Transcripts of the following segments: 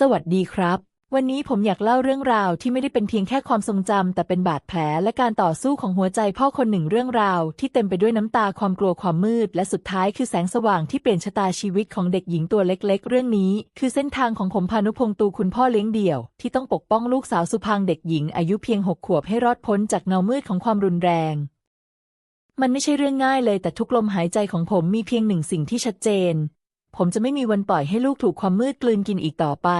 สวัสดีครับ วันนี้ผมอยากเล่าเรื่องราวที่ไม่ได้เป็นเพียงแค่ความทรงจำแต่เป็นบาดแผลและการต่อสู้ของหัวใจพ่อคนหนึ่งเรื่องราว ที่เต็มไปด้วยน้ำตาความกลัวความมืด และสุดท้ายคือแสงสว่างที่เปลี่ยนชะตาชีวิตของเด็กหญิงตัวเล็กๆ เรื่องนี้ คือเส้นทางของผมพานุพงษ์ตูคุณพ่อเลี้ยงเดี่ยว ที่ต้องปกป้องลูกสาวสุพางเด็กหญิงอายุเพียงหกขวบให้รอดพ้นจากเงามืดของความรุนแรงมันไม่ใช่เรื่องง่ายเลยแต่ทุกลมหายใจของผมมีเพียงหนึ่งสิ่งที่ชัดเจน ผมจะไม่มีวันปล่อยให้ลูกถูกความมืดกลืนกินอีกต่อไป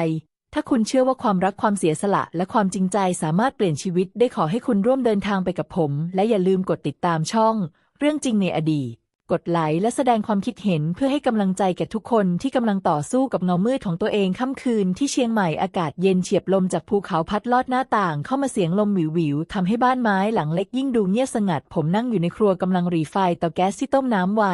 ถ้าคุณเชื่อว่าความรักความเสียสละและความจริงใจสามารถเปลี่ยนชีวิตได้ขอให้คุณร่วมเดินทางไปกับผม และอย่าลืมกดติดตามช่อง เรื่องจริงในอดีต กดไลค์และแสดงความคิดเห็นเพื่อให้กำลังใจแก่ทุกคนที่กำลังต่อสู้กับเงามืดของตัวเองค่ำคืนที่เชียงใหม่อากาศเย็นเฉียบลมจากภูเขาพัดลอดหน้าต่างเข้ามาเสียงลมหวิวๆทำให้บ้านไม้หลังเล็กยิ่งดูเงียบสงัด ผมนั่งอยู่ในครัวกำลังรีไฟเตาแก๊สที่ต้มน้ำไว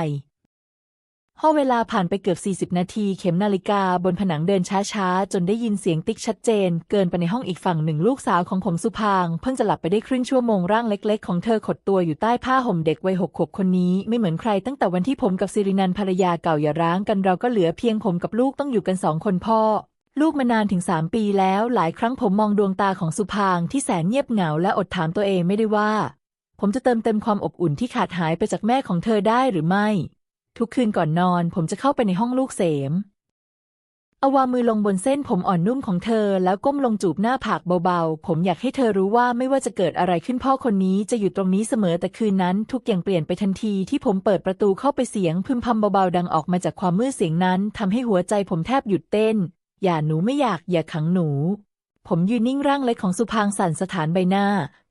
พอเวลาผ่านไปเกือบ 40 นาที เข็มนาฬิกาบนผนังเดินช้าๆ จนได้ยินเสียงติ๊กชัดเจน เกินไปในห้องอีกฝั่งหนึ่งลูกสาวของผมสุพาง เพิ่งจะหลับไปได้ครึ่งชั่วโมงร่างเล็ก ๆ ของเธอขดตัวอยู่ใต้ผ้าห่มเด็กวัยหกขวบคนนี้ ไม่เหมือนใครตั้งแต่วันที่ผมกับสิรินันภรรยาเก่าอย่าร้างกันเราก็เหลือเพียงผมกับลูกต้องอยู่กันสองคนพ่อ ลูกมานานถึงสามปีแล้ว หลายครั้งผมมองดวงตาของสุพางที่แสนเงียบเหงาและอดถามตัวเองไม่ได้ว่า ผมจะเติมเต็มความอบอุ่นที่ขาดหายไปจากแม่ของเธอได้หรือไม่ ทุกคืนก่อนนอนผมจะเข้าไปในห้องลูกเสมเอาวามือลงบนเส้นผมอ่อนนุ่มของเธอ แล้วก้มลงจูบหน้าผากเบาๆ ผมอยากให้เธอรู้ว่าไม่ว่าจะเกิดอะไรขึ้นพ่อคนนี้จะอยู่ตรงนี้เสมอแต่คืนนั้น ทุกอย่างเปลี่ยนไปทันทีที่ผมเปิดประตูเข้าไปเสียงพึมพำเบาๆดังออกมาจากความมืดเสียงนั้นทำให้หัวใจผมแทบหยุดเต้น อย่าหนูไม่อยากอย่าขังหนูผมยืนนิ่งร่างเล็กของสุพางสั่นสถานใบหน้า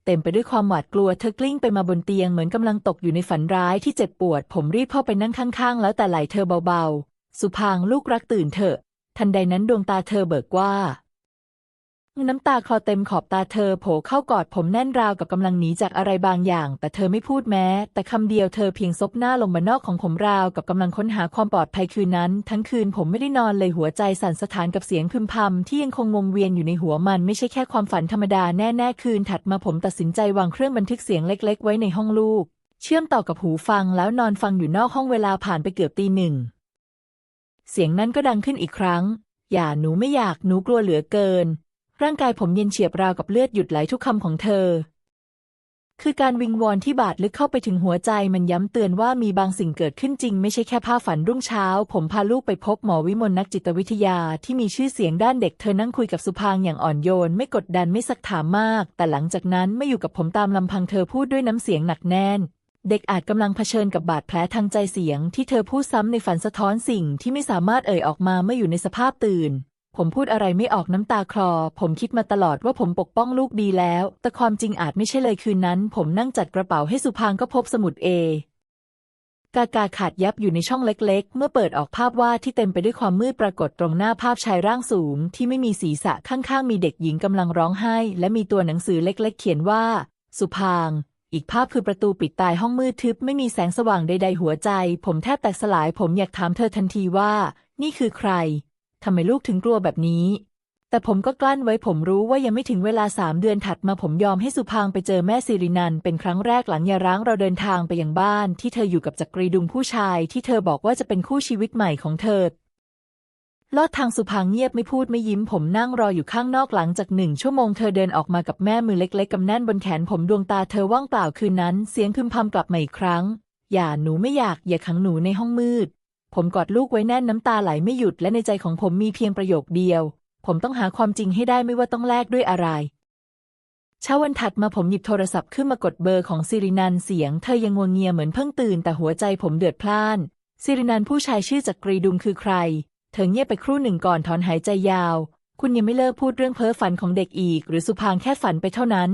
เต็มไปด้วยความหวาดกลัวเธอกลิ้งไปมาบนเตียงเหมือนกำลังตกอยู่ในฝันร้ายที่เจ็บปวด ผมรีบเข้าไปนั่งข้างๆ แล้วแต่ไหลเธอเบาๆ สุพางลูกรักตื่นเถอะ ทันใดนั้นดวงตาเธอเบิกว่า น้ำตาคลอเต็มขอบตาเธอโผล่เข้ากอดผมแน่นราวกับกำลังหนีจากอะไรบางอย่าง แต่เธอไม่พูดแม้ แต่คำเดียวเธอเพียงซบหน้าลงบนนอกของผมราวกับกำลังค้นหาความปลอดภัยคืนนั้น ทั้งคืนผมไม่ได้นอนเลยหัวใจสั่นสะท้านกับเสียงพึมพำที่ยังคงวงเวียนอยู่ในหัวมันไม่ใช่แค่ความฝันธรรมดาแน่ๆคืนถัดมาผมตัดสินใจวางเครื่องบันทึกเสียงเล็ก ๆ ไว้ในห้องลูก เชื่อมต่อกับหูฟังแล้วนอนฟังอยู่นอกห้องเวลาผ่านไปเกือบตีหนึ่งเสียงนั้นก็ดังขึ้นอีกครั้ง อย่าหนูไม่อยากหนูกลัวเหลือเกิน ร่างกายผมเย็นเฉียบราวกับเลือดหยุดไหลทุกคำของเธอ คือการวิงวอนที่บาดลึกเข้าไปถึงหัวใจมันย้ำเตือนว่ามีบางสิ่งเกิดขึ้นจริง ไม่ใช่แค่ภาพฝันรุ่งเช้า ผมพาลูกไปพบหมอวิมลนักจิตวิทยาที่มีชื่อเสียงด้านเด็กเธอนั่งคุยกับสุพางอย่างอ่อนโยน ไม่กดดันไม่ซักถามมาก แต่หลังจากนั้นไม่อยู่กับผมตามลำพังเธอพูดด้วยน้ำเสียงหนักแน่นเด็กอาจกำลังเผชิญกับบาดแผลทางใจเสียง ที่เธอพูดซ้ำในฝันสะท้อนสิ่งที่ไม่สามารถเอ่ยออกมาเมื่ออยู่ในสภาพตื่น ผมพูดอะไรไม่ออกน้ำตาคลอ ผมคิดมาตลอดว่าผมปกป้องลูกดีแล้ว แต่ความจริงอาจไม่ใช่เลยคืนนั้น ผมนั่งจัดกระเป๋าให้สุพางก็พบสมุดเอกากาขาดยับอยู่ในช่องเล็กๆ เมื่อเปิดออกภาพวาดที่เต็มไปด้วยความมืดปรากฏตรงหน้าภาพชายร่างสูง ที่ไม่มีศีรษะข้างๆ มีเด็กหญิงกำลังร้องไห้ และมีตัวหนังสือเล็กๆ เขียนว่า สุพาง อีกภาพคือประตูปิดตายห้องมืดทึบไม่มีแสงสว่างใดๆหัวใจ ผมแทบแตกสลาย ผมอยากถามเธอทันทีว่า นี่คือใคร ทำไมลูกถึงกลัวแบบนี้ แต่ผมก็กลั้นไว้ผมรู้ว่ายังไม่ถึงเวลาสามเดือนถัดมาผมยอมให้สุพางไปเจอแม่สิรินันเป็นครั้งแรกหลังยาร้างเราเดินทางไปยังบ้านที่เธออยู่กับจักรีดุงผู้ชายที่เธอบอกว่าจะเป็นคู่ชีวิตใหม่ของเธอลอดทางสุพางเงียบไม่พูดไม่ยิ้มผมนั่งรออยู่ข้างนอกหลังจากหนึ่งชั่วโมงเธอเดินออกมากับแม่มือเล็ก ๆกำแน่นบนแขนผมดวงตาเธอว่างเปล่าคืนนั้น เสียงพึมพำกลับมาอีกครั้ง อย่าหนูไม่อยากอย่าขังหนูในห้องมืด ผมกอดลูกไว้แน่นน้ำตาไหลไม่หยุดและในใจของผมมีเพียงประโยคเดียว ผมต้องหาความจริงให้ได้ไม่ว่าต้องแลกด้วยอะไร เช้าวันถัดมาผมหยิบโทรศัพท์ขึ้นมากดเบอร์ของสิรินันเสียงเธอยังงวงเงียเหมือนเพิ่งตื่นแต่หัวใจผมเดือดพล่านสิรินันผู้ชายชื่อจักรีดุงคือใคร เธอเงียบไปครู่หนึ่งก่อนถอนหายใจยาว คุณยังไม่เลิกพูดเรื่องเพ้อฝันของเด็กอีก หรือสุพางแค่ฝันไปเท่านั้น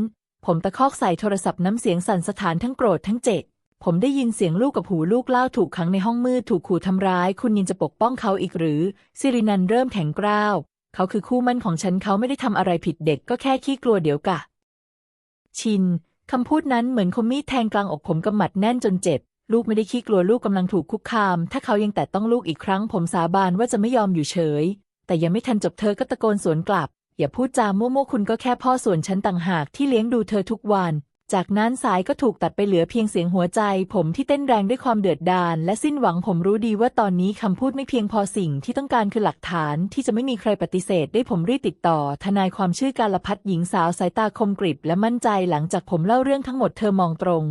ผมตะคอกใส่โทรศัพท์น้ำเสียงสั่นสะท้านทั้งโกรธทั้งเจ็บ ผมได้ยินเสียงลูกกับหูลูกเล่าถูกขังในห้องมืดถูกขู่ทำร้าย คุณยินจะปกป้องเขาอีกหรือสิรินันเริ่มแข็งกร้าว เขาคือคู่มั่นของฉันเขาไม่ได้ทำอะไรผิดเด็กก็แค่ขี้กลัวเดี๋ยวกะ ชินคำพูดนั้นเหมือนคมมีดแทงกลางอกผมกำหมัดแน่นจนเจ็บ ลูกไม่ได้ขี้กลัวลูกกำลังถูกคุกคาม ถ้าเขายังแตะต้องลูกอีกครั้ง ผมสาบานว่าจะไม่ยอมอยู่เฉย แต่ยังไม่ทันจบเธอก็ตะโกนสวนกลับ อย่าพูดจามั่วๆคุณก็แค่พ่อส่วนฉันต่างหากที่เลี้ยงดูเธอทุกวัน จากนั้นสายก็ถูกตัดไปเหลือเพียงเสียงหัวใจ ผมที่เต้นแรงด้วยความเดือดดาลและสิ้นหวังผมรู้ดีว่าตอนนี้คำพูดไม่เพียงพอสิ่งที่ต้องการคือหลักฐานที่จะไม่มีใครปฏิเสธได้ผมรีบติดต่อ ทนายความชื่อการลพัฒหญิงสาวสายตาคมกริบและมั่นใจหลังจากผมเล่าเรื่องทั้งหมดเธอมองตรง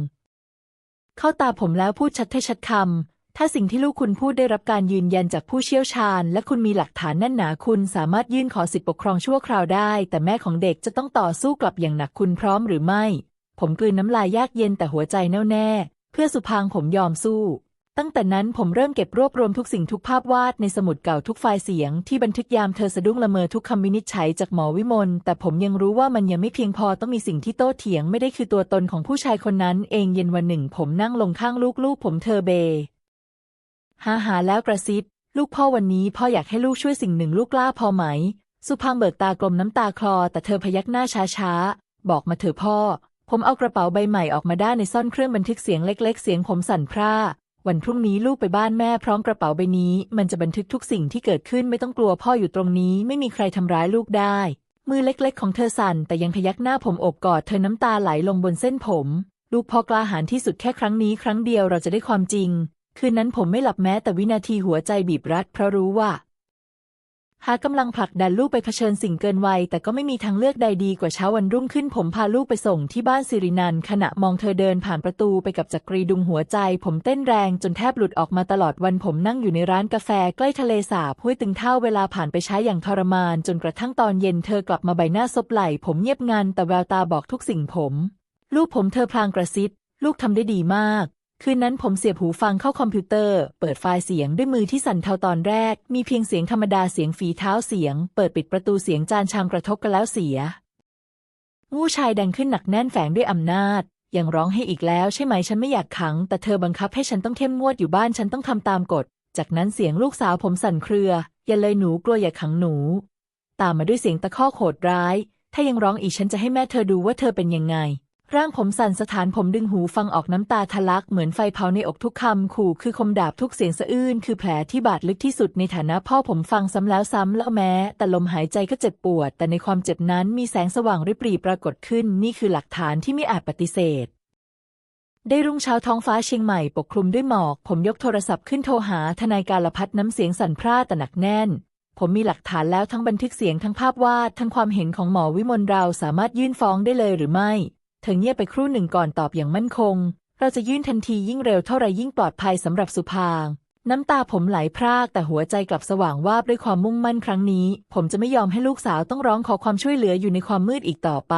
เข้าตาผมแล้วพูดชัดถ้ชัดคำถ้าสิ่งที่ลูกคุณพูดได้รับการยืนยันจากผู้เชี่ยวชาญ และคุณมีหลักฐานแน่นหนาคุณสามารถยื่นขอสิทธิปกครองชั่วคราวได้ แต่แม่ของเด็กจะต้องต่อสู้กลับอย่างหนักคุณพร้อมหรือไม่ ผมกลืนน้ำลายยากเย็นแต่หัวใจแน่วแน่ เพื่อสุพางผมยอมสู้ ตั้งแต่นั้นผมเริ่มเก็บรวบรวมทุกสิ่งทุกภาพวาดในสมุดเก่าทุกไฟล์เสียงที่บันทึกยามเธอสะดุ้งละเมอทุกคำวินิจฉัยจากหมอวิมลแต่ผมยังรู้ว่ามันยังไม่เพียงพอต้องมีสิ่งที่โต้เถียงไม่ได้คือตัวตนของผู้ชายคนนั้น เองเย็นวันหนึ่ง ผมนั่งลงข้างลูกๆ ผมเธอเบหาหาแล้วกระซิบลูกพ่อวันนี้พ่ออยากให้ลูกช่วยสิ่งหนึ่งลูกกล้าพอไหม สุพังเบิกตากลมน้ำตาคลอ แต่เธอพยักหน้าช้าๆ บอกมาเถอะพ่อ ผมเอากระเป๋าใบใหม่ออกมาได้ในซ่อนเครื่องบันทึกเสียงเล็ก ๆ เสียงผมสั่นพร่าวันพรุ่งนี้ลูกไปบ้านแม่พร้อมกระเป๋าใบนี้ มันจะบันทึกทุกสิ่งที่เกิดขึ้นไม่ต้องกลัวพ่ออยู่ตรงนี้ไม่มีใครทำร้ายลูกได้ มือเล็ก ๆ ของเธอสั่น แต่ยังพยักหน้าผมอบกอดเธอน้ำตาไหลลงบนเส้นผม ลูกพ่อกล้าหาญที่สุดแค่ครั้งนี้ครั้งเดียวเราจะได้ความจริง คืนนั้นผมไม่หลับแม้แต่วินาทีหัวใจบีบรัดเพราะรู้ว่า หากำลังผลักดันลูกไปเผชิญสิ่งเกินวัย แต่ก็ไม่มีทางเลือกใดดีกว่าเช้าวันรุ่งขึ้น ผมพาลูกไปส่งที่บ้านสิรินัน ขณะมองเธอเดินผ่านประตูไปกับจักรีดุงหัวใจ ผมเต้นแรงจนแทบหลุดออกมาตลอดวันผมนั่งอยู่ในร้านกาแฟใกล้ทะเลสาบห้วยตึงเท่าเวลาผ่านไปช้าอย่างทรมาน จนกระทั่งตอนเย็นเธอกลับมาใบหน้าซบไหล่ผมเงียบงันแต่แววตาบอกทุกสิ่งผม ลูกผมเธอพลางกระซิบลูกทำได้ดีมาก คืนนั้นผมเสียบหูฟังเข้าคอมพิวเตอร์ เปิดไฟล์เสียงด้วยมือที่สั่นเทาตอนแรก มีเพียงเสียงธรรมดาเสียงฝีเท้าเสียง เปิดปิดประตูเสียงจานชามกระทบกันแล้วเสีย งูชายดังขึ้นหนักแน่นแฝงด้วยอำนาจ ยังร้องให้อีกแล้วใช่ไหมฉันไม่อยากขัง แต่เธอบังคับให้ฉันต้องเข้มงวดอยู่บ้านฉันต้องทำตามกฎ จากนั้นเสียงลูกสาวผมสั่นเครือ อย่าเลยหนูกลัวอย่าขังหนู ตามมาด้วยเสียงตะคอกโหดร้าย ถ้ายังร้องอีกฉันจะให้แม่เธอดูว่าเธอเป็นยังไง ร่างผมสั่นสถานผมดึงหูฟังออกน้ำตาทะลักเหมือนไฟเผาในอกทุกคำขู่คือคมดาบทุกเสียงสะอื้นคือแผลที่บาดลึกที่สุดในฐานะพ่อผมฟังซ้ำแล้วซ้ำแล้วแม้ แต่ลมหายใจก็เจ็บปวด แต่ในความเจ็บนั้นมีแสงสว่างริบรีปรากฏขึ้น นี่คือหลักฐานที่ไม่อาจปฏิเสธ ได้รุ่งเช้าท้องฟ้าเชียงใหม่ปกคลุมด้วยหมอก ผมยกโทรศัพท์ขึ้นโทรหาทนายการลพัดน้ำเสียงสั่นพร่าแต่หนักแน่นผมมีหลักฐานแล้วทั้งบันทึกเสียงทั้งภาพวาดทั้งความเห็นของหมอวิมลเราสามารถยื่นฟ้องได้เลยหรือไม่ เธอเงียบไปครู่หนึ่งก่อนตอบอย่างมั่นคง เราจะยื่นทันทียิ่งเร็วเท่าไรยิ่งปลอดภัยสำหรับสุภางน้ำตาผมไหลพรากแต่หัวใจกลับสว่างวาบด้วยความมุ่งมั่นครั้งนี้ ผมจะไม่ยอมให้ลูกสาวต้องร้องขอความช่วยเหลืออยู่ในความมืดอีกต่อไป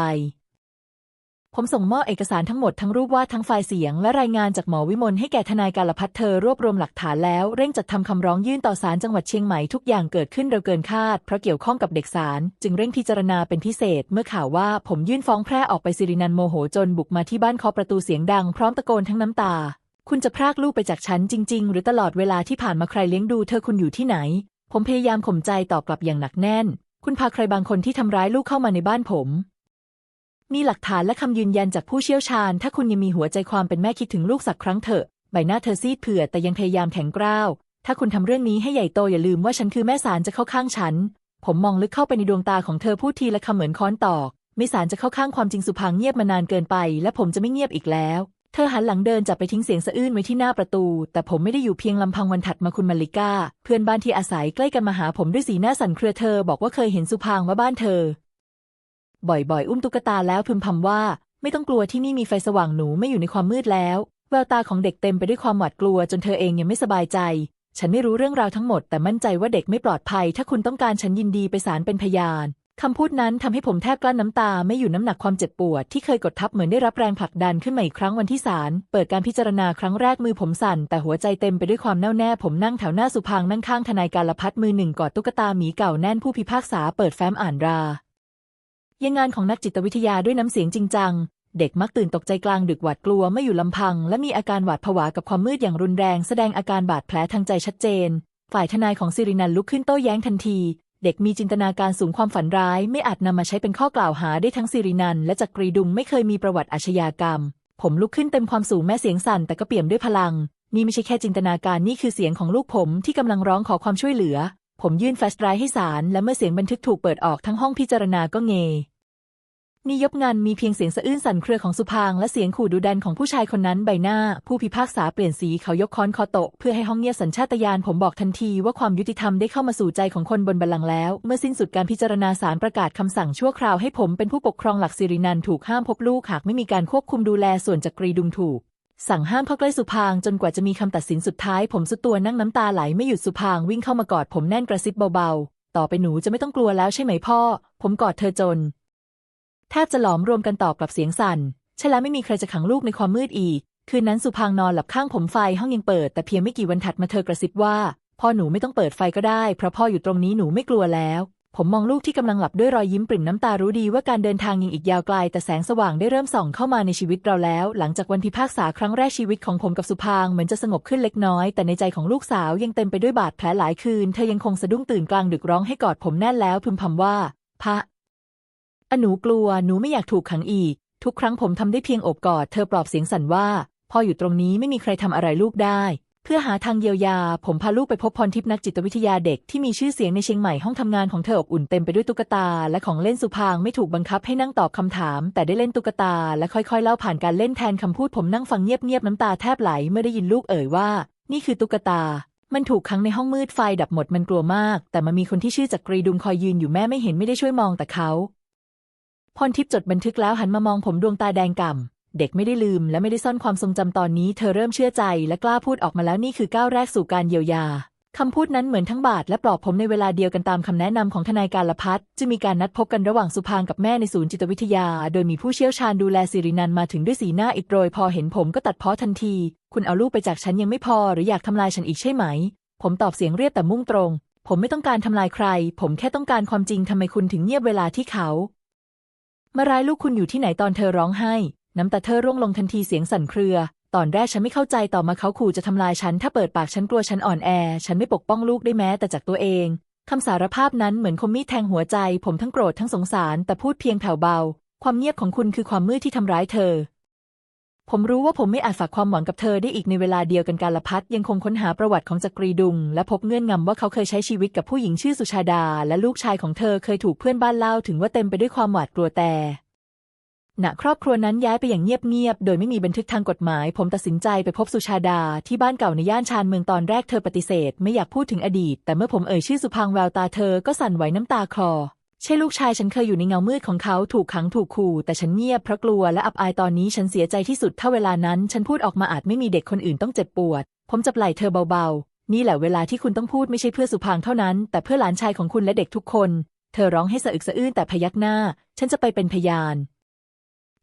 ผมส่งมอบเอกสารทั้งหมดทั้งรูปวาดทั้งไฟล์เสียง และรายงานจากหมอวิมลให้แก่ทนายการพัฒเธอรวบรวมหลักฐานแล้ว เร่งจัดทำคำร้องยื่นต่อศาลจังหวัดเชียงใหม่ทุกอย่างเกิดขึ้นเร็วเกินคาดเพราะเกี่ยวข้องกับเด็กศาลจึงเร่งพิจารณาเป็นพิเศษ เมื่อข่าวว่าผมยื่นฟ้องแพร่ออกไปสิรินันโมโหจนบุกมาที่บ้านเคาะประตูเสียงดังพร้อมตะโกนทั้งน้ำตา คุณจะพรากลูกไปจากฉันจริง ๆ หรือตลอดเวลาที่ผ่านมาใครเลี้ยงดูเธอคุณอยู่ที่ไหน ผมพยายามข่มใจตอบกลับอย่างหนักแน่น คุณพาใครบางคนที่ทำร้ายลูกเข้ามาในบ้านผม มีหลักฐานและคำยืนยันจากผู้เชี่ยวชาญ ถ้าคุณยังมีหัวใจความเป็นแม่คิดถึงลูกสักครั้งเถอะ ใบหน้าเธอซีดเผือดแต่ยังพยายามแข็งกร้าว ถ้าคุณทำเรื่องนี้ให้ใหญ่โตอย่าลืมว่าฉันคือแม่สารจะเข้าข้างฉัน ผมมองลึกเข้าไปในดวงตาของเธอพูดทีละคำเหมือนค้อนตอกไม่สารจะเข้าข้างความจริงสุพังเงียบมานานเกินไป และผมจะไม่เงียบอีกแล้ว เธอหันหลังเดินจับไปทิ้งเสียงสะอื้นไว้ที่หน้าประตู แต่ผมไม่ได้อยู่เพียงลำพังวันถัดมาคุณมาริก้า เพื่อนบ้านที่อาศัยใกล้กันมาหาผมด้วยสีหน้าสั่นเครือเธอบอกว่าเคยเห็นสุพังว่าบ้านเธอ บ่อยๆ อุ้มตุ๊กตาแล้วพึมพำว่า ไม่ต้องกลัวที่นี่มีไฟสว่างหนูไม่อยู่ในความมืดแล้ว แววตาของเด็กเต็มไปด้วยความหวาดกลัวจนเธอเองยังไม่สบายใจ ฉันไม่รู้เรื่องราวทั้งหมด แต่มั่นใจว่าเด็กไม่ปลอดภัย ถ้าคุณต้องการฉันยินดีไปศาลเป็นพยานคำพูดนั้นทำให้ผมแทบกลั้นน้ำตาไม่อยู่น้ำหนักความเจ็บปวดที่เคยกดทับเหมือนได้รับแรงผลักดันขึ้นมาอีกครั้งวันที่ศาลเปิดการพิจารณาครั้งแรกมือผมสั่น แต่หัวใจเต็มไปด้วยความแน่วแน่ ผมนั่งแถวหน้าสุพางนั่งข้างทนายการละพัดมือหนึ่งกอดตุ๊กตาหมีเก่าแน่นผู้พิพากษาเปิดแฟ้มอ่านรา ยังงานของนักจิตวิทยาด้วยน้ำเสียงจริงจัง เด็กมักตื่นตกใจกลางดึกหวาดกลัวไม่อยู่ลำพัง และมีอาการหวาดผวากับความมืดอย่างรุนแรง แสดงอาการบาดแผลทางใจชัดเจน ฝ่ายทนายของสิรินันลุกขึ้นโต้แย้งทันที เด็กมีจินตนาการสูงความฝันร้าย ไม่อาจนำมาใช้เป็นข้อกล่าวหาได้ทั้งสิรินันและจักรีดุงไม่เคยมีประวัติอาชญากรรม ผมลุกขึ้นเต็มความสูงแม่เสียงสั่นแต่ก็เปี่ยมด้วยพลัง นี่ไม่ใช่แค่จินตนาการนี่คือเสียงของลูกผมที่กำลังร้องขอความช่วยเหลือ ผมยื่นแฟลชไดรฟ์ให้ศาลและเมื่อเสียงบันทึกถูกเปิดออกทั้งห้องพิจารณาก็เงนี่ยบงันมีเพียงเสียงสะอื้นสั่นเครือของสุพางและเสียงขู่ดุดันของผู้ชายคนนั้นใบหน้า ผู้พิพากษาเปลี่ยนสีเขายกค้อนคอโตะเพื่อให้ห้องเงียบสัญชาตญาณผมบอกทันทีว่าความยุติธรรมได้เข้ามาสู่ใจของคนบนบัลลังก์แล้ว เมื่อสิ้นสุดการพิจารณาศาลประกาศคำสั่งชั่วคราวให้ผมเป็นผู้ปกครองหลักสิรินันถูกห้ามพบลูกหากไม่มีการควบคุมดูแลส่วนจักรีดุมถูก สั่งห้ามเข้าใกล้สุพางจนกว่าจะมีคำตัดสินสุดท้าย ผมสุดตัวนั่งน้ำตาไหลไม่หยุดสุพางวิ่งเข้ามากอดผมแน่นกระซิบเบาๆ ต่อไปหนูจะไม่ต้องกลัวแล้วใช่ไหมพ่อ ผมกอดเธอจน แทบจะหลอมรวมกันตอบกลับเสียงสั่น ใช่แล้วไม่มีใครจะขังลูกในความมืดอีก คืนนั้นสุพางนอนหลับข้างผมไฟห้องยังเปิด แต่เพียงไม่กี่วันถัดมาเธอกระซิบว่า พ่อหนูไม่ต้องเปิดไฟก็ได้เพราะพ่ออยู่ตรงนี้หนูไม่กลัวแล้ว ผมมองลูกที่กำลังหลับด้วยรอยยิ้มปริ่มน้ำตารู้ดีว่าการเดินทางยังอีกยาวไกล แต่แสงสว่างได้เริ่มส่องเข้ามาในชีวิตเราแล้ว หลังจากวันพิพากษาครั้งแรกชีวิตของผมกับสุพางเหมือนจะสงบขึ้นเล็กน้อย แต่ในใจของลูกสาวยังเต็มไปด้วยบาดแผลหลายคืน เธอยังคงสะดุ้งตื่นกลางดึกร้องให้กอดผมแน่นแล้วพึมพำว่า พระอหนูกลัวหนูไม่อยากถูกขังอีก ทุกครั้งผมทำได้เพียงโอบกอดเธอปลอบเสียงสั่นว่าพ่ออยู่ตรงนี้ไม่มีใครทำอะไรลูกได้ เพื่อหาทางเยียวยา ผมพาลูกไปพบพรทิพย์นักจิตวิทยาเด็กที่มีชื่อเสียงในเชียงใหม่ห้องทำงานของเธออบอุ่นเต็มไปด้วยตุ๊กตา และของเล่นสุพางไม่ถูกบังคับให้นั่งตอบคำถาม แต่ได้เล่นตุ๊กตา และค่อยๆ เล่าผ่านการเล่นแทนคำพูดผมนั่งฟังเงียบๆน้ำตาแทบไหลเมื่อได้ยินลูกเอ่ยว่า นี่คือตุ๊กตา มันถูกขังในห้องมืดไฟดับหมดมันกลัวมาก แต่มันมีคนที่ชื่อจักรีดุมคอยยืนอยู่แม่ไม่เห็นไม่ได้ช่วยมองแต่เขาพรทิพย์จดบันทึกแล้วหันมามองผมดวงตาแดงก่ำ เด็กไม่ได้ลืมและไม่ได้ซ่อนความทรงจำตอนนี้ เธอเริ่มเชื่อใจและกล้าพูดออกมาแล้วนี่คือก้าวแรกสู่การเยียวยาคำพูดนั้นเหมือนทั้งบาดและปลอบผมในเวลาเดียวกันตามคำแนะนำของทนายการละพัฒจึงมีการนัดพบกันระหว่างสุพางกับแม่ในศูนย์จิตวิทยา โดยมีผู้เชี่ยวชาญดูแลสิรินันมาถึงด้วยสีหน้าอิดโรย พอเห็นผมก็ตัดพ้อทันที คุณเอาลูกไปจากฉันยังไม่พอ หรืออยากทำลายฉันอีกใช่ไหม ผมตอบเสียงเรียบแต่มุ่งตรง ผมไม่ต้องการทำลายใคร ผมแค่ต้องการความจริงทำไมคุณถึงเงียบเวลาที่เขา มาร้ายลูกคุณอยู่ที่ไหนตอนเธอร้องไห้ น้ำตาเธอร่วงลงทันทีเสียงสั่นเครือ ตอนแรกฉันไม่เข้าใจต่อมาเขาขู่จะทำลายฉัน ถ้าเปิดปากฉันกลัวฉันอ่อนแอ ฉันไม่ปกป้องลูกได้แม้แต่จากตัวเองคำสารภาพนั้นเหมือนคมมีดแทงหัวใจ ผมทั้งโกรธทั้งสงสาร แต่พูดเพียงแผ่วเบา ความเงียบของคุณคือความมืดที่ทำร้ายเธอ ผมรู้ว่าผมไม่อาจฝากความหวังกับเธอได้อีกในเวลาเดียวกันการละพัดยังคงค้นหาประวัติของจักรีดุง และพบเงื่อนงำว่าเขาเคยใช้ชีวิตกับผู้หญิงชื่อสุชาดา และลูกชายของเธอเคยถูกเพื่อนบ้านเล่าถึงว่าเต็มไปด้วยความหวาดกลัวแต่ ณครอบครัวนั้นย้ายไปอย่างเงียบๆ โดยไม่มีบันทึกทางกฎหมาย ผมตัดสินใจไปพบสุชาดา ที่บ้านเก่าในย่านชานเมืองตอนแรกเธอปฏิเสธ ไม่อยากพูดถึงอดีต แต่เมื่อผมเอ่ยชื่อสุพังแววตาเธอก็สั่นไหวน้ำตาคลอ ใช่ลูกชายฉันเคยอยู่ในเงามืดของเขาถูกขังถูกขู่แต่ฉันเงียบเพราะกลัวและอับอายตอนนี้ฉันเสียใจที่สุดถ้าเวลานั้น ฉันพูดออกมาอาจไม่มีเด็กคนอื่นต้องเจ็บปวด ผมจับไหล่เธอเบาๆ นี่แหละเวลาที่คุณต้องพูดไม่ใช่เพื่อสุพังเท่านั้น แต่เพื่อหลานชายของคุณและเด็กทุกคน เธอร้องให้สะอึกสะอื้นแต่พยักหน้า ฉันจะไปเป็นพยาน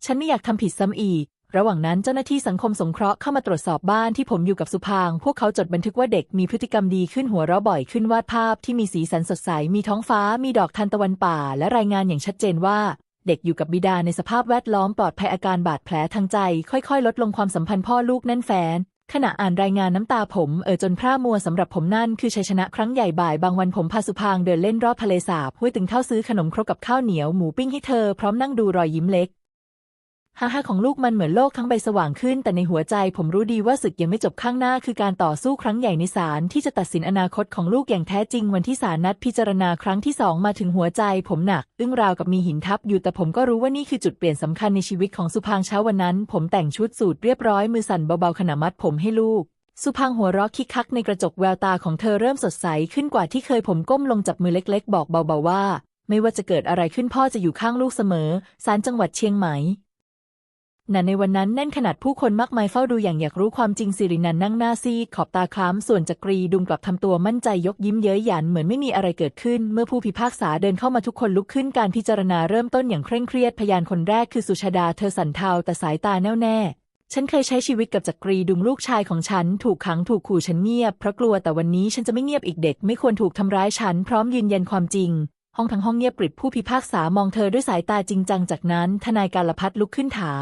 ฉันไม่อยากทำผิดซ้ำอีก ระหว่างนั้นเจ้าหน้าที่สังคมสงเคราะห์เข้ามาตรวจสอบบ้านที่ผมอยู่กับสุพาง พวกเขาจดบันทึกว่าเด็กมีพฤติกรรมดีขึ้นหัวเราะบ่อยขึ้นวาดภาพที่มีสีสันสดใส มีท้องฟ้า มีดอกทานตะวันป่า และรายงานอย่างชัดเจนว่า เด็กอยู่กับบิดาในสภาพแวดล้อมปลอดภัยอาการบาดแผลทางใจ ค่อยๆ ลดลงความสัมพันธ์พ่อลูกแน่นแฟนขณะอ่านรายงานน้ำตาผมเอ่อจนพร่ามัวสำหรับผมนั่นคือชัยชนะครั้งใหญ่บ่ายบางวันผมพาสุพางเดินเล่นรอบทะเลสาบห้วยตึงเท่าซื้อขนมครกกับข้าวเหนียวหมูปิ้งให้เธอพร้อมนั่งดูรอยยิ้มเล็ก ฮ่าฮ่าของลูกมันเหมือนโลกทั้งใบสว่างขึ้น แต่ในหัวใจผมรู้ดีว่าศึกยังไม่จบข้างหน้า คือการต่อสู้ครั้งใหญ่ในศาลที่จะตัดสินอนาคตของลูกอย่างแท้จริง วันที่ศาลนัดพิจารณาครั้งที่สองมาถึงหัวใจ ผมหนัก อึ้งราวกับมีหินทับอยู่แต่ผมก็รู้ว่านี่คือจุดเปลี่ยนสำคัญในชีวิตของสุพางเช้าวันนั้น ผมแต่งชุดสูทเรียบร้อยมือสั่นเบาๆขณะมัดผมให้ลูกสุพางหัวเราะคิกคักในกระจกแววตาของเธอเริ่มสดใสขึ้นกว่าที่เคยผมก้มลงจับมือเล็ก ๆ บอกเบาๆว่า ไม่ว่าจะเกิดอะไรขึ้นพ่อจะอยู่ข้างลูกเสมอศาลจังหวัดเชียงใหม่ ณในวันนั้นแน่นขนาดผู้คนมากมายเฝ้าดูอย่างอยากรู้ความจริงสิรินันนั่งหน้าซีขอบตาคล้ำส่วนจักรีดุมกลับทำตัวมั่นใจยกยิ้มเย้ยหยันเหมือนไม่มีอะไรเกิดขึ้น เมื่อผู้พิพากษาเดินเข้ามาทุกคนลุกขึ้นการพิจารณาเริ่มต้นอย่างเคร่งเครียดพยานคนแรกคือสุชาดาเธอสันเทาแต่สายตาแน่วแน่ฉันเคยใช้ชีวิตกับจักรีดุมลูกชายของฉัน ถูกขังถูกขู่ฉันเงียบเพราะกลัวแต่วันนี้ฉันจะไม่เงียบอีกเด็ก ไม่ควรถูกทำร้ายฉัน พร้อมยืนยันความจริง ห้องทั้งห้องเงียบกริบผู้พิพากษามองเธอด้วยสายตาจริงจังจากนั้น ทนายการลพัดลุกขึ้นถา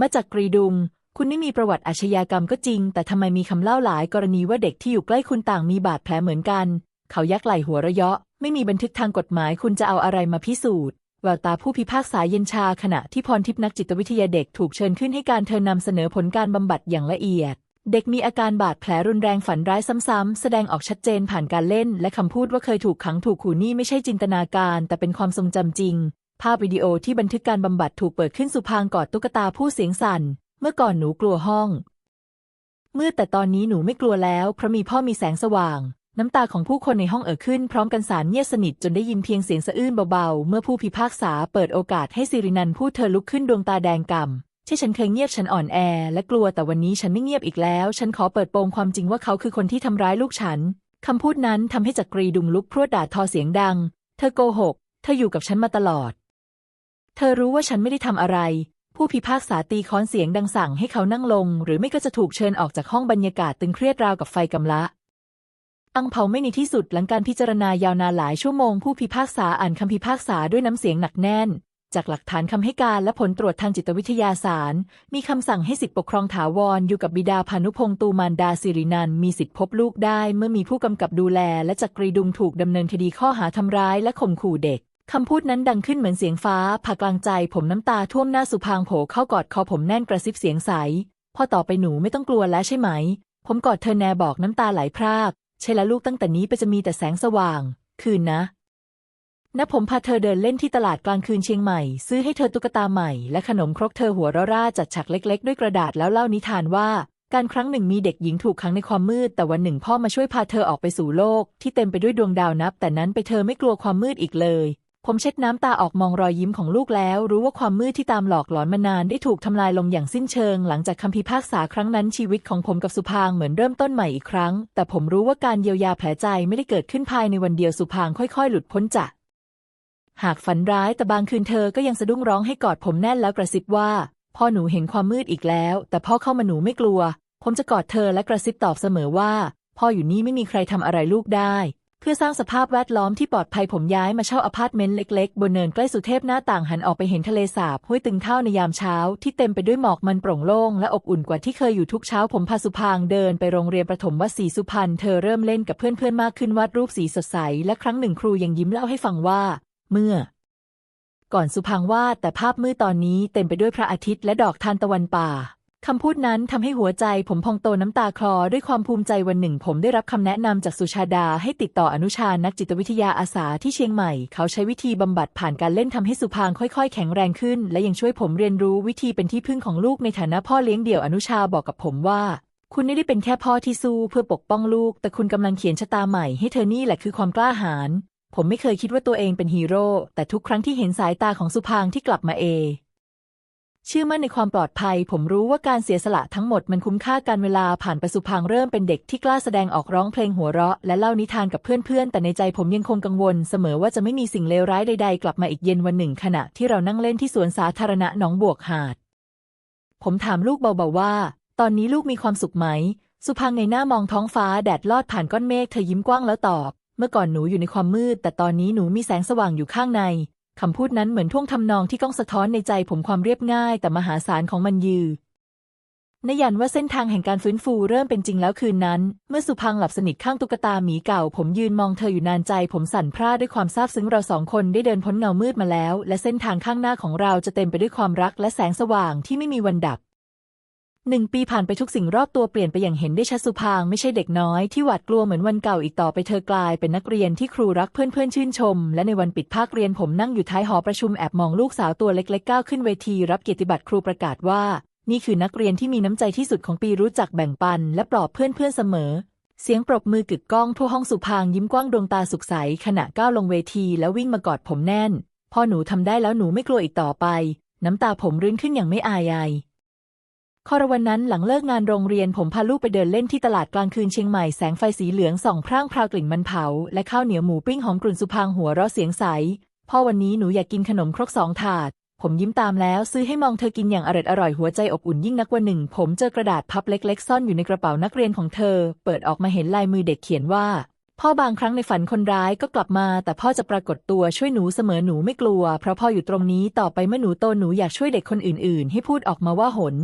มาจากกรีดุม คุณไม่มีประวัติอาชญากรรมก็จริง แต่ทำไมมีคำเล่าหลายกรณีว่าเด็กที่อยู่ใกล้คุณต่างมีบาดแผลเหมือนกัน เขายักไหล่หัวเราะเยาะ ไม่มีบันทึกทางกฎหมายคุณจะเอาอะไรมาพิสูจน์แววตาผู้พิพากษาเย็นชาขณะที่พรทิพย์นักจิตวิทยาเด็กถูกเชิญขึ้นให้การเธอนำเสนอผลการบำบัดอย่างละเอียด เด็กมีอาการบาดแผลรุนแรงฝันร้ายซ้ำๆ แสดงออกชัดเจนผ่านการเล่น และคำพูดว่าเคยถูกขังถูกขู่นี่ไม่ใช่จินตนาการ แต่เป็นความทรงจำจริง ภาพวิดีโอที่บันทึกการบำบัดถูกเปิดขึ้นสุพางกอดตุ๊กตาผู้เสียงสั่น เมื่อก่อนหนูกลัวห้อง เมืดแต่ตอนนี้หนูไม่กลัวแล้ว เพราะมีพ่อมีแสงสว่าง น้ำตาของผู้คนในห้องเอ่อขึ้น พร้อมกันสารเงียบสนิทจนได้ยินเพียงเสียงสะอื้นเบาๆ เมื่อผู้พิพากษาเปิดโอกาสให้สิรินันพูดเธอลุกขึ้นดวงตาแดงก่ำที่ฉันเคยเงียบฉันอ่อนแอ และกลัวแต่วันนี้ฉันไม่เงียบอีกแล้ว ฉันขอเปิดโปงความจริงว่าเขาคือคนที่ทำร้ายลูกฉันคำพูดนั้นทำให้จักรีดุงลุกพรวดด่าทอเสียงดัง เธอโกหก เธออยู่กับฉันมาตลอด เธอรู้ว่าฉันไม่ได้ทำอะไร ผู้พิพากษาตีค้อนเสียงดังสั่งให้เขานั่งลง หรือไม่ก็จะถูกเชิญออกจากห้องบรรยากาศตึงเครียดราวกับไฟกำละอังเผาไม่ในที่สุดหลังการพิจารณายาวนานหลายชั่วโมง ผู้พิพากษาอ่านคำพิพากษาด้วยน้ำเสียงหนักแน่น จากหลักฐานคำให้การและผลตรวจทางจิตวิทยาศาสตร์มีคำสั่งให้สิทธิปกครองถาวรอยู่กับบิดาพานุพงศ์ตูมานดาสิรินันมีสิทธิพบลูกได้ เมื่อมีผู้กำกับดูแล และจักรีดุงถูกดำเนินคดีข้อหาทำร้ายและข่มขู่เด็ก คำพูดนั้นดังขึ้นเหมือนเสียงฟ้าผ่ากลางใจ ผมน้ำตาท่วมหน้าสุพางโผเข้ากอดคอผมแน่นกระซิบเสียงใสพ่อต่อไปหนูไม่ต้องกลัวแล้วใช่ไหม ผมกอดเธอแนบอกน้ำตาไหลพราก ใช่แล้วลูกตั้งแต่นี้ไปจะมีแต่แสงสว่าง คืนนะนะผมพาเธอเดินเล่นที่ตลาดกลางคืนเชียงใหม่ ซื้อให้เธอตุ๊กตาใหม่ และขนมครกเธอหัวเราะร่าจัดฉากเล็ก ๆ ด้วยกระดาษแล้วเล่านิทานว่า การครั้งหนึ่งมีเด็กหญิงถูกขังในความมืด แต่วันหนึ่งพ่อมาช่วยพาเธอออกไปสู่โลก ที่เต็มไปด้วยดวงดาวนับ แต่นั้นไปเธอไม่กลัวความมืดอีกเลย ผมเช็ดน้ำตาออกมองรอยยิ้มของลูกแล้ว รู้ว่าความมืดที่ตามหลอกหลอนมานานได้ถูกทำลายลงอย่างสิ้นเชิง หลังจากคำพิพากษาครั้งนั้นชีวิตของผมกับสุพางเหมือนเริ่มต้นใหม่อีกครั้ง แต่ผมรู้ว่าการเยียวยาแผลใจไม่ได้เกิดขึ้นภายในวันเดียวสุพางค่อยๆ หลุดพ้นจากหากฝันร้ายแต่บางคืนเธอก็ยังสะดุ้งร้องให้กอดผมแน่นแล้วกระซิบว่าพ่อหนูเห็นความมืดอีกแล้ว แต่พ่อเข้ามาหนูไม่กลัว ผมจะกอดเธอและกระซิบตอบเสมอว่า พ่ออยู่นี่ไม่มีใครทำอะไรลูกได้ เพื่อสร้างสภาพแวดล้อมที่ปลอดภัยผมย้ายมาเช่าอพาร์ตเมนต์เล็ก ๆ บนเนินใกล้สุเทพหน้าต่างหันออกไปเห็นทะเลสาบห้วยตึงเท่าในยามเช้า ที่เต็มไปด้วยหมอกมันโปร่งโล่งและอบอุ่นกว่าที่เคยอยู่ทุกเช้าผมพาสุพางเดินไปโรงเรียนประถมวัดศรีสุพรรณเธอเริ่มเล่นกับเพื่อนๆมากขึ้นวาดรูปสีสดใส และครั้งหนึ่งครูยังยิ้มเล่าให้ฟังว่า เมื่อ ก่อนสุพังวาดแต่ภาพมืดตอนนี้เต็มไปด้วยพระอาทิตย์และดอกทานตะวันป่า คำพูดนั้นทำให้หัวใจผมพองโตน้ำตาคลอด้วยความภูมิใจวันหนึ่ง ผมได้รับคำแนะนำจากสุชาดาให้ติดต่ออนุชานักจิตวิทยาอาสาที่เชียงใหม่ เขาใช้วิธีบำบัดผ่านการเล่นทำให้สุพางค่อยๆ แข็งแรงขึ้น และยังช่วยผมเรียนรู้วิธีเป็นที่พึ่งของลูกในฐานะพ่อเลี้ยงเดี่ยวอนุชาบอกกับผมว่า คุณไม่ได้เป็นแค่พ่อที่สู้เพื่อปกป้องลูก แต่คุณกำลังเขียนชะตาใหม่ให้เธอนี่แหละคือความกล้าหาญผมไม่เคยคิดว่าตัวเองเป็นฮีโร่แต่ทุกครั้งที่เห็นสายตาของสุพางที่กลับมาเอ เชื่อมั่นในความปลอดภัย ผมรู้ว่าการเสียสละทั้งหมดมันคุ้มค่าการเวลาผ่านไปสุพางเริ่มเป็นเด็กที่กล้าแสดงออกร้องเพลงหัวเราะ และเล่านิทานกับเพื่อนๆ แต่ในใจผมยังคงกังวล เสมอว่าจะไม่มีสิ่งเลวร้ายใดๆ กลับมาอีกเย็นวันหนึ่ง ขณะที่เรานั่งเล่นที่สวนสาธารณะหนองบวกหาด ผมถามลูกเบาๆว่า ตอนนี้ลูกมีความสุขไหม สุพังในหน้ามองท้องฟ้าแดดลอดผ่านก้อนเมฆเธอยิ้มกว้างแล้วตอบ เมื่อก่อนหนูอยู่ในความมืด แต่ตอนนี้หนูมีแสงสว่างอยู่ข้างใน คำพูดนั้นเหมือนท่วงทำนองที่ก้องสะท้อนในใจผมความเรียบง่ายแต่มหาศาลของมันยืนยันว่าเส้นทางแห่งการฟื้นฟูเริ่มเป็นจริงแล้วคืนนั้น เมื่อสุพังหลับสนิทข้างตุ๊กตาหมีเก่า ผมยืนมองเธออยู่นานใจ ผมสั่นพร่าด้วยความซาบซึ้งเราสองคนได้เดินพ้นเงามืดมาแล้ว และเส้นทางข้างหน้าของเราจะเต็มไปด้วยความรักและแสงสว่างที่ไม่มีวันดับ หนึ่งปีผ่านไปทุกสิ่งรอบตัวเปลี่ยนไปอย่างเห็นได้ชัดสุพางไม่ใช่เด็กน้อยที่หวาดกลัวเหมือนวันเก่าอีกต่อไปเธอกลายเป็นนักเรียนที่ครูรักเพื่อนๆชื่นชม และในวันปิดภาคเรียนผมนั่งอยู่ท้ายหอประชุมแอบมองลูกสาวตัวเล็กๆก้าวขึ้นเวที รับเกียรติบัตรครูประกาศว่า นี่คือนักเรียนที่มีน้ำใจที่สุดของปีรู้จักแบ่งปัน และปลอบเพื่อนๆเสมอ เสียงปรบมือกึกก้องทั่วห้องสุพางยิ้มกว้างดวงตาสุขใสขณะก้าวลงเวที แล้ววิ่งมากอดผมแน่น พอหนูทำได้แล้วหนูไม่กลัวอีกต่อไป น้ำตาผมรื้นขึ้นอย่างไม่อายใย คอรวันนั้นหลังเลิกงานโรงเรียนผมพาลูกไปเดินเล่นที่ตลาดกลางคืนเชียงใหม่แสงไฟสีเหลืองส่องพร่างพราวกลิ่นมันเผา และข้าวเหนียวหมูปิ้งหอมกลุ่นสุพางหัวเราะเสียงใสพ่อวันนี้หนูอยากกินขนมครกสองถาด ผมยิ้มตามแล้วซื้อให้มองเธอกินอย่างอร่อยอร่อยหัวใจอบอุ่นยิ่งนักวันหนึ่ง ผมเจอกระดาษพับเล็ก ๆ ซ่อนอยู่ในกระเป๋านักเรียนของเธอ เปิดออกมาเห็นลายมือเด็กเขียนว่า พ่อบางครั้งในฝันคนร้ายก็กลับมา แต่พ่อจะปรากฏตัวช่วยหนูเสมอหนูไม่กลัว เพราะพ่ออยู่ตรงนี้ต่อไปเมื่อหนูโตหนูอยากช่วยเด็กคนอื่น ๆ ให้พูดออกมาว่าหน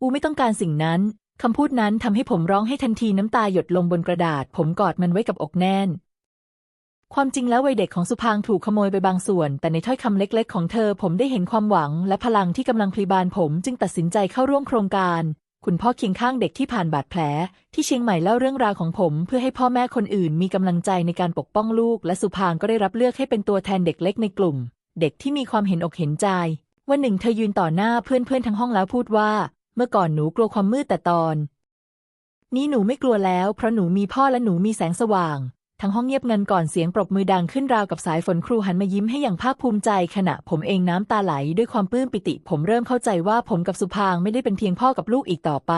อูไม่ต้องการสิ่งนั้น คำพูดนั้นทำให้ผมร้องให้ทันทีน้ำตาหยดลงบนกระดาษ ผมกอดมันไว้กับอกแน่น ความจริงแล้ววัยเด็กของสุพางถูกขโมยไปบางส่วน แต่ในถ้อยคำเล็กๆ ของเธอผมได้เห็นความหวัง และพลังที่กำลังพลีบานผมจึงตัดสินใจเข้าร่วมโครงการ คุณพ่อเคียงข้างเด็กที่ผ่านบาดแผล ที่เชียงใหม่เล่าเรื่องราวของผม เพื่อให้พ่อแม่คนอื่น มีกำลังใจในการปกป้องลูก และสุพางก็ได้รับเลือกให้เป็นตัวแทนเด็กเล็กในกลุ่ม เด็กที่มีความเห็นอกเห็นใจวันหนึ่งเธอยืนต่อหน้าเพื่อนๆทั้งห้องแล้วพูดว่า เมื่อก่อนหนูกลัวความมืดแต่ตอน นี้หนูไม่กลัวแล้ว เพราะหนูมีพ่อและหนูมีแสงสว่าง ทั้งห้องเงียบงันก่อนเสียงปรบมือดังขึ้นราวกับสายฝนครูหันมายิ้มให้อย่างภาคภูมิใจ ขณะผมเองน้ำตาไหลด้วยความปลื้มปิติ ผมเริ่มเข้าใจว่าผมกับสุพางไม่ได้เป็นเพียงพ่อกับลูกอีกต่อไป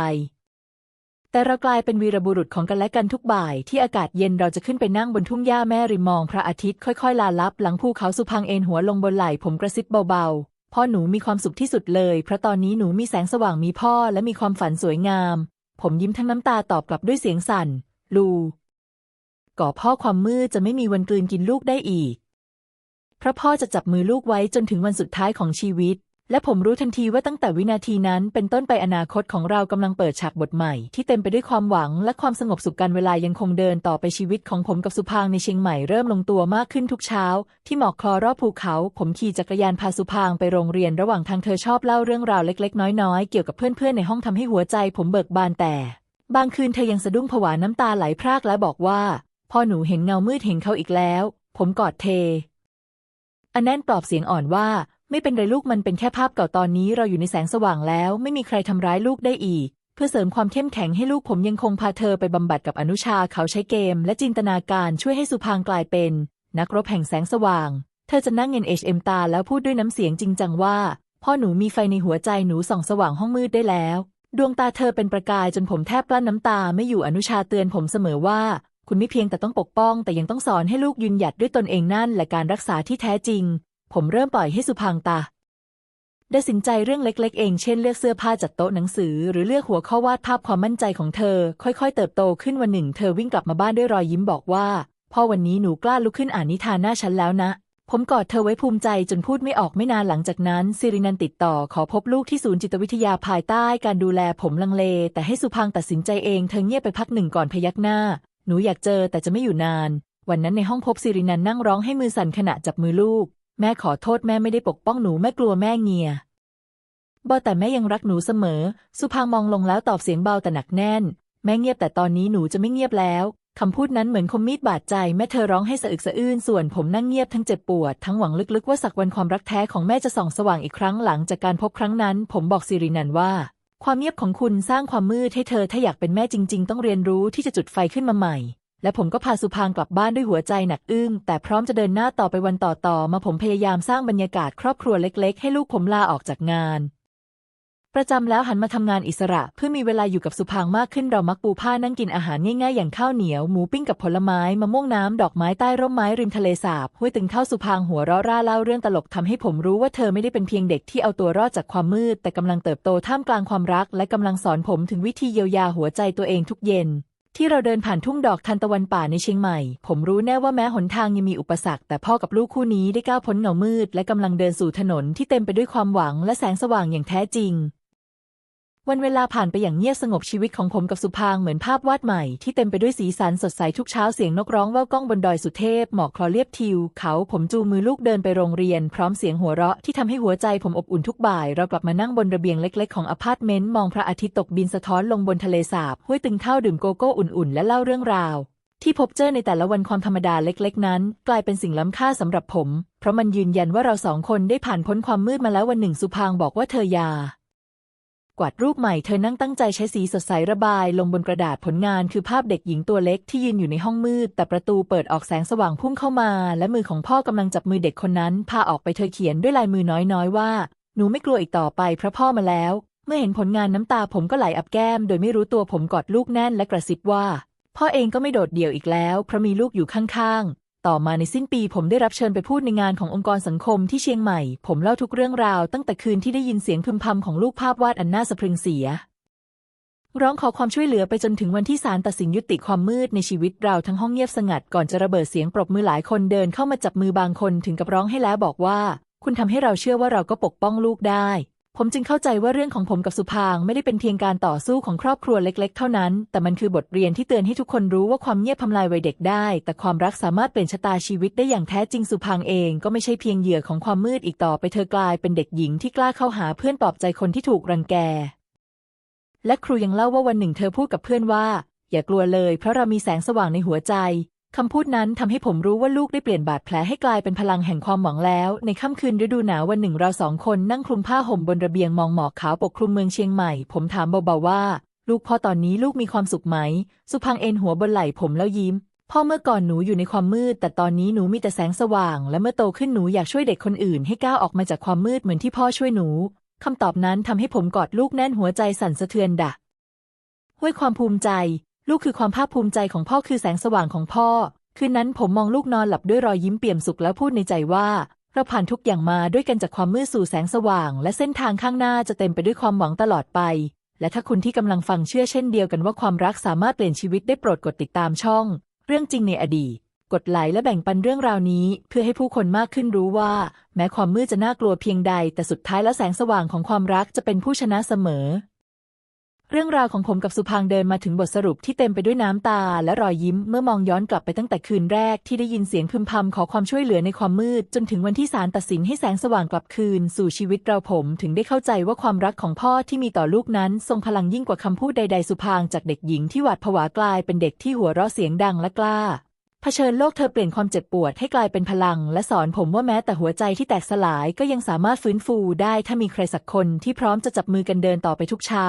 แต่เรากลายเป็นวีรบุรุษของกันและกันทุกบ่าย ที่อากาศเย็นเราจะขึ้นไปนั่งบนทุ่งหญ้าแม่ริมมองพระอาทิตย์ค่อยๆ ลาลับ หลังภูเขาสุพังเอนหัวลงบนไหล่ผมกระซิบเบาๆ พ่อหนูมีความสุขที่สุดเลย เพราะตอนนี้หนูมีแสงสว่างมีพ่อและมีความฝันสวยงาม ผมยิ้มทั้งน้ำตาตอบกลับด้วยเสียงสั่น ลูก่อพ่อความมืดจะไม่มีวันกลืนกินลูกได้อีก เพราะพ่อจะจับมือลูกไว้จนถึงวันสุดท้ายของชีวิต และผมรู้ทันทีว่าตั้งแต่วินาทีนั้นเป็นต้นไปอนาคตของเรากำลังเปิดฉากบทใหม่ ที่เต็มไปด้วยความหวังและความสงบสุขกันเวลายังคงเดินต่อไปชีวิตของผมกับสุพางในเชียงใหม่เริ่มลงตัวมากขึ้นทุกเช้า ที่หมอกคลอรอบภูเขา ผมขี่จักรยานพาสุพางไปโรงเรียนระหว่างทางเธอชอบเล่าเรื่องราวเล็ก ๆ น้อยๆเกี่ยวกับเพื่อนๆในห้องทำให้หัวใจ ผมเบิกบานแต่ บางคืนเธอยังสะดุ้งผวาน้ำตาไหลพรากและบอกว่าพ่อหนูเห็นเงามืดเห็นเขาอีกแล้ว ผมกอดเทอันแน่นปลอบเสียงอ่อนว่า ไม่เป็นไรลูกมันเป็นแค่ภาพเก่าตอนนี้เราอยู่ในแสงสว่างแล้ว ไม่มีใครทำร้ายลูกได้อีก เพื่อเสริมความเข้มแข็งให้ลูกผมยังคงพาเธอไปบำบัดกับอนุชาเขาใช้เกม และจินตนาการช่วยให้สุพางกลายเป็น นักรบแห่งแสงสว่าง เธอจะนั่งเงินเอชเอ็มตาแล้วพูดด้วยน้ำเสียงจริงจังว่าพ่อหนูมีไฟในหัวใจหนูส่องสว่างห้องมืดได้แล้ว ดวงตาเธอเป็นประกายจนผมแทบกลั้นน้ำตาไม่อยู่อนุชาเตือนผมเสมอว่า คุณไม่เพียงแต่ต้องปกป้อง แต่ยังต้องสอนให้ลูกยืนหยัดด้วยตนเองนั่นและการรักษาที่แท้จริง ผมเริ่มปล่อยให้สุพังตาได้สินใจเรื่องเล็ก ๆ เอง เช่นเลือกเสื้อผ้าจัดโต๊ะหนังสือ หรือเลือกหัวข้อวาดภาพความมั่นใจของเธอ ค่อย ๆ เติบโตขึ้นวันหนึ่ง เธอวิ่งกลับมาบ้านด้วยรอยยิ้มบอกว่า พ่อวันนี้หนูกล้าลุกขึ้นอ่านนิทานหน้าฉันแล้วนะ ผมกอดเธอไว้ภูมิใจจนพูดไม่ออกไม่นานหลังจากนั้นสิรินันติดต่อขอพบลูกที่ศูนย์จิตวิทยาภายใต้การดูแลผมลังเล แต่ให้สุพังตัดสินใจเองเธอเงียบไปพักหนึ่งก่อนพยักหน้า หนูอยากเจอแต่จะไม่อยู่นาน วันนั้นในห้องพบสิรินันนั่งร้องให้มือสั่นขณะจับมือลูก แม่ขอโทษแม่ไม่ได้ปกป้องหนูแม่กลัวแม่เงียบอแต่แม่ยังรักหนูเสมอ สุพางมองลงแล้วตอบเสียงเบาแต่หนักแน่น แม่เงียบแต่ตอนนี้หนูจะไม่เงียบแล้วคำพูดนั้นเหมือนคมมีดบาดใจ แม่เธอร้องให้สะอึกสะอื้นส่วนผมนั่งเงียบทั้งเจ็บปวด ทั้งหวังลึกๆว่าสักวันความรักแท้ของแม่จะส่องสว่างอีกครั้งหลังจากการพบครั้งนั้น ผมบอกสิรินันว่า ความเงียบของคุณสร้างความมืดให้เธอถ้าอยากเป็นแม่จริง ๆ ต้องเรียนรู้ที่จะจุดไฟขึ้นมาใหม่ และผมก็พาสุพางกลับบ้านด้วยหัวใจหนักอึ้ง แต่พร้อมจะเดินหน้าต่อไปวันต่อๆมาผมพยายามสร้างบรรยากาศครอบครัวเล็ก ๆ ให้ลูกผมลาออกจากงาน ประจำแล้วหันมาทำงานอิสระ เพื่อมีเวลาอยู่กับสุพางมากขึ้นเรามักปูผ้านั่งกินอาหารง่ายๆ อย่างข้าวเหนียว หมูปิ้งกับผลไม้มะม่วงน้ำดอกไม้ใต้ร่มไม้ริมทะเลสาบห้วยตึงเข้าสุพางหัวเราะร่าเล่าเรื่องตลกทำให้ผมรู้ว่าเธอไม่ได้เป็นเพียงเด็กที่เอาตัวรอดจากความมืด แต่กำลังเติบโตท่ามกลางความรัก และกำลังสอนผมถึงวิธีเยียวยาหัวใจตัวเองทุกเย็น ที่เราเดินผ่านทุ่งดอกทันตะวันป่าในเชียงใหม่ ผมรู้แน่ว่าแม้หนทางยังมีอุปสรรค แต่พ่อกับลูกคู่นี้ได้ก้าวพ้นเงามืด และกำลังเดินสู่ถนนที่เต็มไปด้วยความหวังและแสงสว่างอย่างแท้จริง วันเวลาผ่านไปอย่างเงียบสงบชีวิตของผมกับสุพางเหมือนภาพวาดใหม่ที่เต็มไปด้วยสีสันสดใสทุกเช้าเสียงนกร้องว่าวก้องบนดอยสุเทพหมอกคลอเลียบทิว เขาผมจูงมือลูกเดินไปโรงเรียน พร้อมเสียงหัวเราะที่ทำให้หัวใจผมอบอุ่นทุกบ่าย เรากลับมานั่งบนระเบียงเล็ก ๆ ของอพาร์ตเมนต์มองพระอาทิตย์ตกบินสะท้อนลงบนทะเลสาบห้วยตึงเข้าดื่มโกโก้อุ่นๆ และเล่าเรื่องราว ที่พบเจอในแต่ละวันความธรรมดาเล็ก ๆ นั้น กลายเป็นสิ่งล้ำค่าสำหรับผม เพราะมันยืนยันว่าเราสองคนได้ผ่านพ้นความมืดมาแล้ววันหนึ่งสุพางบอกว่าเธอยา กวาดรูปใหม่เธอนั่งตั้งใจใช้สีสดใสระบายลงบนกระดาษผลงานคือภาพเด็กหญิงตัวเล็กที่ยืนอยู่ในห้องมืด แต่ประตูเปิดออกแสงสว่างพุ่งเข้ามา และมือของพ่อกำลังจับมือเด็กคนนั้น พาออกไปเธอเขียนด้วยลายมือน้อยๆว่า หนูไม่กลัวอีกต่อไปเพราะพ่อมาแล้ว เมื่อเห็นผลงานน้ำตาผมก็ไหลอับแก้ม โดยไม่รู้ตัวผมกอดลูกแน่นและกระซิบว่า พ่อเองก็ไม่โดดเดี่ยวอีกแล้วเพราะมีลูกอยู่ข้างๆ ต่อมาในสิ้นปีผมได้รับเชิญไปพูดในงานขององค์กรสังคมที่เชียงใหม่ ผมเล่าทุกเรื่องราวตั้งแต่คืนที่ได้ยินเสียงพึมพำของลูกภาพวาดอันน่าสะพรึงเสีย ร้องขอความช่วยเหลือไปจนถึงวันที่ศาลตัดสินยุติความมืดในชีวิตเราทั้งห้องเงียบสงัดก่อนจะระเบิดเสียงปรบมือหลายคนเดินเข้ามาจับมือบางคนถึงกับร้องให้แล้วบอกว่า คุณทำให้เราเชื่อว่าเราก็ปกป้องลูกได้ ผมจึงเข้าใจว่าเรื่องของผมกับสุพางไม่ได้เป็นเพียงการต่อสู้ของครอบครัวเล็ก ๆ เท่านั้น แต่มันคือบทเรียนที่เตือนให้ทุกคนรู้ว่าความเงียบทำลายวัยเด็กได้ แต่ความรักสามารถเปลี่ยนชะตาชีวิตได้อย่างแท้จริงสุพางเองก็ไม่ใช่เพียงเหยื่อของความมืดอีกต่อไปเธอกลายเป็นเด็กหญิงที่กล้าเข้าหาเพื่อนปลอบใจคนที่ถูกรังแก และครูยังเล่าว่าวันหนึ่งเธอพูดกับเพื่อนว่า อย่ากลัวเลย เพราะเรามีแสงสว่างในหัวใจ คำพูดนั้นทำให้ผมรู้ว่าลูกได้เปลี่ยนบาดแผลให้กลายเป็นพลังแห่งความหวังแล้ว ในค่ำคืนฤดูหนาววันหนึ่งเราสองคนนั่งคลุมผ้าห่มบนระเบียงมองหมอกขาวปกคลุมเมืองเชียงใหม่ ผมถามเบาๆว่า ลูกพ่อตอนนี้ลูกมีความสุขไหม สุพังเอ็นหัวบนไหล่ผมแล้วยิ้ม พ่อเมื่อก่อนหนูอยู่ในความมืด แต่ตอนนี้หนูมีแต่แสงสว่าง และเมื่อโตขึ้นหนูอยากช่วยเด็กคนอื่น ให้ก้าวออกมาจากความมืดเหมือนที่พ่อช่วยหนูคำตอบนั้นทำให้ผมกอดลูกแน่นหัวใจสั่นสะเทือนดะห้วยความภูมิใจ ลูกคือความภาคภูมิใจของพ่อคือแสงสว่างของพ่อ คืนนั้นผมมองลูกนอนหลับด้วยรอยยิ้มเปี่ยมสุขแล้วพูดในใจว่าเราผ่านทุกอย่างมาด้วยกันจากความมืดสู่แสงสว่าง และเส้นทางข้างหน้าจะเต็มไปด้วยความหวังตลอดไป และถ้าคุณที่กำลังฟังเชื่อเช่นเดียวกันว่าความรักสามารถเปลี่ยนชีวิตได้โปรดกดติดตามช่อง เรื่องจริงในอดีต กดไลค์และแบ่งปันเรื่องราวนี้ เพื่อให้ผู้คนมากขึ้นรู้ว่า แม้ความมืดจะน่ากลัวเพียงใด แต่สุดท้ายแล้วแสงสว่างของความรักจะเป็นผู้ชนะเสมอ เรื่องราวของผมกับสุพังเดินมาถึงบทสรุปที่เต็มไปด้วยน้ำตาและรอยยิ้มเมื่อมองย้อนกลับไปตั้งแต่คืนแรกที่ได้ยินเสียงพึมพำขอความช่วยเหลือในความมืด จนถึงวันที่ศาลตัดสินให้แสงสว่างกลับคืน สู่ชีวิตเราผมถึงได้เข้าใจว่าความรักของพ่อที่มีต่อลูกนั้น ทรงพลังยิ่งกว่าคำพูดใด ๆ สุพังจากเด็กหญิงที่หวาดผวากลายเป็นเด็กที่หัวเราะเสียงดังและกล้าเผชิญโลกเธอเปลี่ยนความเจ็บปวดให้กลายเป็นพลัง และสอนผมว่าแม้แต่หัวใจที่แตกสลายก็ยังสามารถฟื้นฟูได้ถ้ามีใครสักคนที่พร้อมจะจับมือกันเดินต่อไปทุกเช้า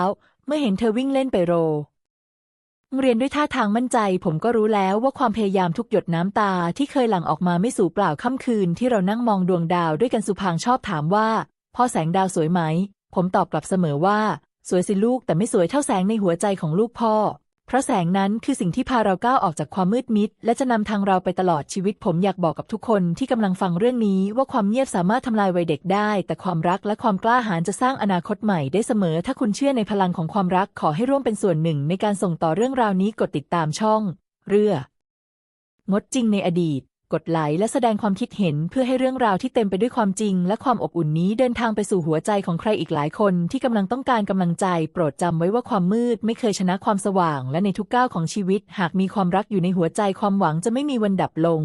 เมื่อเห็นเธอวิ่งเล่นไปโรเรียนด้วยท่าทางมั่นใจ ผมก็รู้แล้วว่าความพยายามทุกหยดน้ำตาที่เคยหลั่งออกมาไม่สูญเปล่าค่ำคืนที่เรานั่งมองดวงดาวด้วยกันสุพางชอบถามว่า พ่อแสงดาวสวยไหม ผมตอบกลับเสมอว่า สวยสิลูกแต่ไม่สวยเท่าแสงในหัวใจของลูกพ่อ เพราะแสงนั้นคือสิ่งที่พาเราก้าวออกจากความมืดมิด และจะนำทางเราไปตลอดชีวิตผมอยากบอกกับทุกคนที่กำลังฟังเรื่องนี้ว่าความเงียบสามารถทำลายวัยเด็กได้ แต่ความรักและความกล้าหาญจะสร้างอนาคตใหม่ได้เสมอ ถ้าคุณเชื่อในพลังของความรักขอให้ร่วมเป็นส่วนหนึ่ง ในการส่งต่อเรื่องราวนี้กดติดตามช่อง เรือ งดจริงในอดีต กดไลค์และแสดงความคิดเห็นเพื่อให้เรื่องราวที่เต็มไปด้วยความจริง และความอบอุ่นนี้เดินทางไปสู่หัวใจของใครอีกหลายคนที่กำลังต้องการกำลังใจ โปรดจำไว้ว่าความมืดไม่เคยชนะความสว่าง และในทุกก้าวของชีวิต หากมีความรักอยู่ในหัวใจความหวังจะไม่มีวันดับลง